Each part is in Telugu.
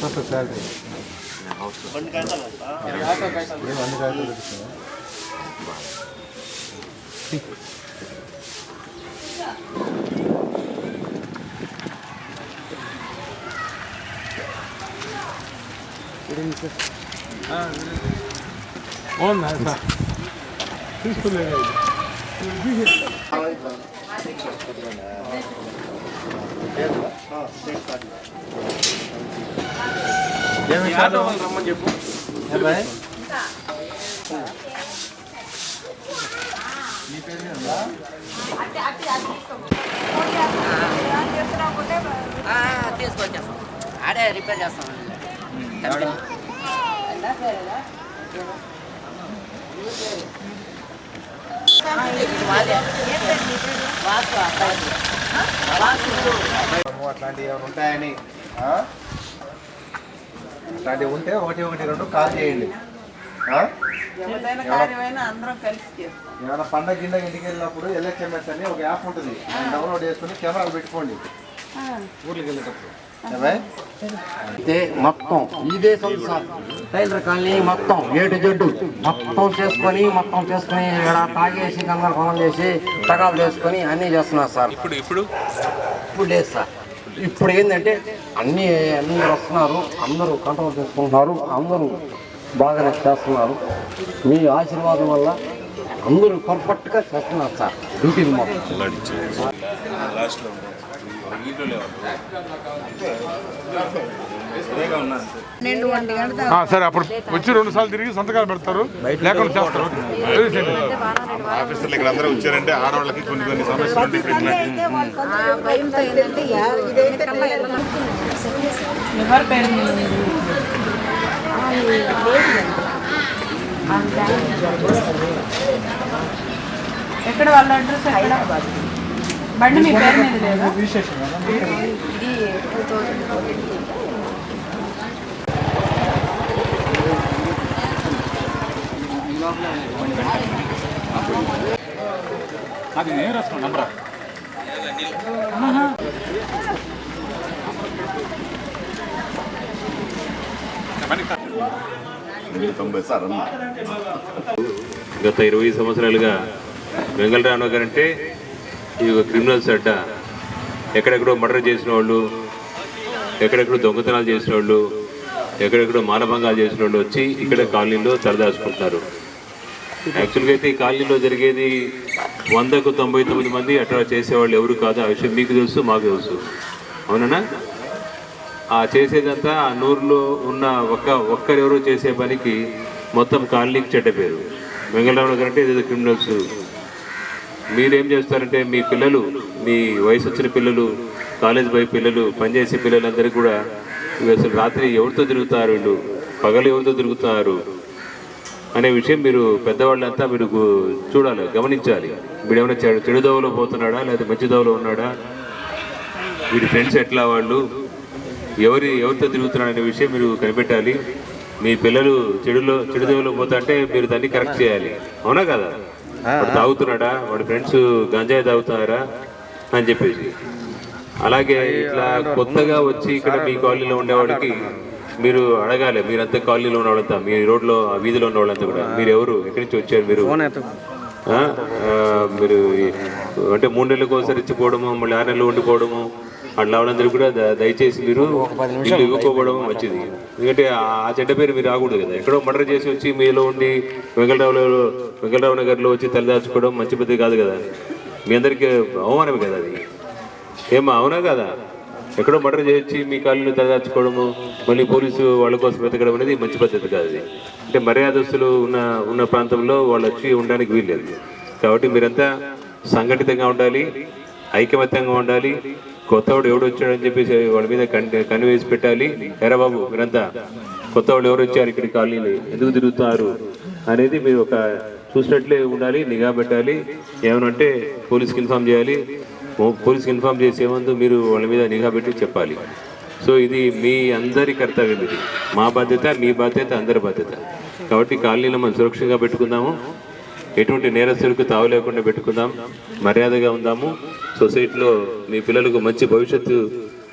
ఎంత వస్తుంది శాలరీ ఏం అన్ని కాయలు దొరుకుతుందా ఏమి విషయాలు? ఏ భాయ్? నీ పేరు మీద ఉందా? తీసుకొచ్చేస్తాం ఆడే రిపేర్ చేస్తాం. అట్లాంటివి ఏమైనా ఉంటాయని అట్లాంటివి ఉంటే ఒకటి ఒకటి రెండు కాల్ చేయండి. ఆ? ఏదైనా కార్యమైనా అందరం కలిసి చేస్తాం. ఏమైనా పండగ గిండగ ఇంటికి వెళ్ళినప్పుడు ఎల్హెచ్ఎంఎస్ అని ఒక యాప్ ఉంటుంది. డౌన్లోడ్ చేసుకుని కెమెరాలు పెట్టుకోండి. ఊర్లోకి వెళ్ళేటప్పుడు? అయితే మొత్తం. ఇదే సొంత సార్. టైలర్ కాలనీ మొత్తం ఏటు జడ్డు మొత్తం చేసుకొని మొత్తం చేసుకొని ఇక్కడ తాగేసి గంగలు చేసి తగాలు చేసుకొని అన్నీ చేస్తున్నారు సార్. ఇప్పుడు ఇప్పుడు? ఇప్పుడు లేదు సార్. ఇప్పుడు ఏంటంటే అన్నీ అందరూ వస్తున్నారు అందరూ కంట్రోల్ చేసుకుంటున్నారు అందరూ బాగానే చేస్తున్నారు. మీ ఆశీర్వాదం వల్ల అందరూ పర్ఫెక్ట్గా చేస్తున్నారు సార్. డ్యూటీలు మొత్తం సరే అప్పుడు వచ్చి రెండు సార్లు తిరిగి సంతకాలు పెడతారు. లేకుండా చేస్తారు. ఆఫీసర్లు ఇక్కడ అందరూ వచ్చారంటే ఆడవాళ్ళకి కొన్ని కొన్ని సమస్యలు ఉంటాయి. ఎక్కడ వాళ్ళ అడ్రస్ హైదరాబాద్ బండి మీ పేరు మీద లేదా? ఇది టూ థౌజండ్ తొంభై సార్ అన్న గత ఇరవై సంవత్సరాలుగా వెంగళరామ గారు అంటే ఈ యొక్క క్రిమినల్స్ అడ్డ. ఎక్కడెక్కడో మర్డర్ చేసిన వాళ్ళు ఎక్కడెక్కడో దొంగతనాలు చేసిన వాళ్ళు ఎక్కడెక్కడో మానభంగాలు చేసిన వాళ్ళు వచ్చి ఇక్కడ కాలనీలో తలదాచుకుంటున్నారు. యాక్చువల్గా అయితే ఈ కాలనీలో జరిగేది వందకు తొంభై తొమ్మిది మంది అట్లా చేసేవాళ్ళు ఎవరు కాదు. ఆ విషయం మీకు తెలుసు మాకు తెలుసు. అవునా? ఆ చేసేదంతా ఆ నూరులో ఉన్న ఒక్క ఒక్కరెవరో చేసే పనికి మొత్తం కాలనీకి చెడ్డ పేరు. వెంగళరావు గారు అంటే ఏదో క్రిమినల్స్. మీరేం చేస్తారంటే మీ పిల్లలు మీ వయసు వచ్చిన పిల్లలు కాలేజ్ పోయి పిల్లలు పనిచేసే పిల్లలందరూ కూడా అసలు రాత్రి ఎవరితో తిరుగుతారు వీళ్ళు? పగలు ఎవరితో తిరుగుతున్నారు అనే విషయం మీరు పెద్దవాళ్ళంతా మీరు చూడాలి గమనించాలి. వీడు ఏమైనా చెడు చెడు దోవలో పోతున్నాడా లేదా మంచి దోవలో ఉన్నాడా? వీడి ఫ్రెండ్స్ ఎట్లా వాళ్ళు? ఎవరి ఎవరితో తిరుగుతున్నాడు అనే విషయం మీరు కనిపెట్టాలి. మీ పిల్లలు చెడులో చెడు దేవులో పోతా అంటే మీరు దాన్ని కరెక్ట్ చేయాలి. అవునా కదా? వాడు తాగుతున్నాడా? వాడి ఫ్రెండ్స్ గంజాయి తాగుతున్నారా అని చెప్పేసి. అలాగే ఇట్లా కొత్తగా వచ్చి ఇక్కడ మీ కాలనీలో ఉండేవాడికి మీరు అడగాలి. మీరంతా కాలనీలో ఉన్న వాళ్ళంతా మీ రోడ్లో ఆ వీధిలో ఉన్న వాళ్ళంతా కూడా. మీరు ఎవరు? ఎక్కడి నుంచి వచ్చారు మీరు? మీరు అంటే మూడు నెలలకు ఒకసారి ఇచ్చిపోవడము మళ్ళీ ఆరు నెలలు ఉండిపోవడము అట్లా వాళ్ళందరూ కూడా దయచేసి మీరు ఇల్లు ఇవ్వకపోవడం మంచిది. ఎందుకంటే ఆ చెడ్డ పేరు మీరు రాకూడదు కదా. ఎక్కడో మర్డర్ చేసి వచ్చి మీలో ఉండి వెంకటరావులో వెంకటరావు నగర్లో వచ్చి తలదాచుకోవడం మంచి పద్ధతి కాదు కదా. మీ అందరికీ అవమానమే కదా అది. ఏమా అవునా కదా? ఎక్కడో మర్డర్ చేసి మీ కాళ్ళని తలదాచుకోవడము మళ్ళీ పోలీసు వాళ్ళ కోసం వెతకడం అనేది మంచి పద్ధతి కాదు అది. అంటే మర్యాదస్తులు ఉన్న ఉన్న ప్రాంతంలో వాళ్ళు వచ్చి ఉండడానికి వీల్లేదు. కాబట్టి మీరంతా సంఘటితంగా ఉండాలి ఐకమత్యంగా ఉండాలి కొత్తవాడు ఎవడు వచ్చాడని చెప్పేసి వాళ్ళ మీద కన్ను కన్ను వేసి పెట్టాలి. ఎరా బాబు మీరంతా. కొత్తవాడు ఎవరు వచ్చారు ఇక్కడ ఖాళీలు ఎందుకు తిరుగుతున్నారు? అనేది మీరు ఒక చూసినట్లే ఉండాలి నిఘా పెట్టాలి. ఏమనంటే పోలీస్కి ఇన్ఫామ్ చేయాలి. పోలీస్కి ఇన్ఫామ్ చేసే ముందు మీరు వాళ్ళ మీద నిఘా పెట్టి చెప్పాలి. సో ఇది మీ అందరి కర్తవ్యం ఇది. మా బాధ్యత మీ బాధ్యత అందరి బాధ్యత. కాబట్టి కాలనీలో మనం సురక్షితంగా పెట్టుకుందాము. ఎటువంటి నేరస్తులకు తావు లేకుండా పెట్టుకుందాం మర్యాదగా ఉందాము. సొసైటీలో మీ పిల్లలకు మంచి భవిష్యత్తు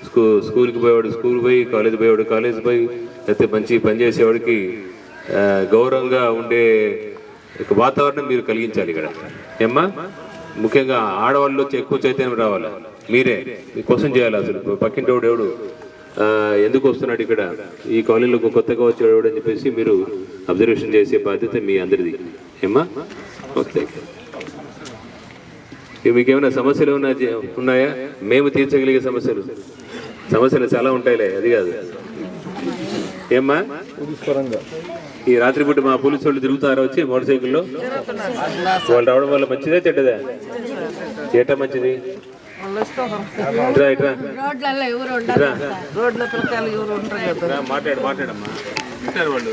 స్కూ స్కూల్కి పోయేవాడు స్కూల్ పోయి కాలేజ్ పోయేవాడు కాలేజ్ పోయి లేకపోతే మంచి పని చేసేవాడికి గౌరవంగా ఉండే ఒక వాతావరణం మీరు కలిగించాలి ఇక్కడ. ఏమ్మా? ముఖ్యంగా ఆడవాళ్ళు వచ్చి ఎక్కువ చైతన్యం రావాలి? మీరే. మీకోసం చేయాలి అసలు? పక్కింటి ఎవడు? ఎందుకు వస్తున్నాడు ఇక్కడ? ఈ కాలనీలో కొత్తగా వచ్చాడు అని చెప్పేసి మీరు అబ్జర్వేషన్ చేసే బాధ్యత మీ అందరిది. ఏమ్మా? ఓకే ఇక మీకు ఏమైనా సమస్యలు చే- ఉన్నాయా? మేము తీర్చగలిగే సమస్యలు. సమస్యలు చాలా ఉంటాయిలే అది కాదు. ఏమ్మా? ఈ రాత్రిపూట మా పోలీసు వాళ్ళు తిరుగుతారా వచ్చి మోటార్ సైకిల్లో? వాళ్ళు రావడం వల్ల మంచిదే చెడ్డదా? ఏటా మంచిది? మాట్లాడు మాట్లాడమ్మా. వాళ్ళు.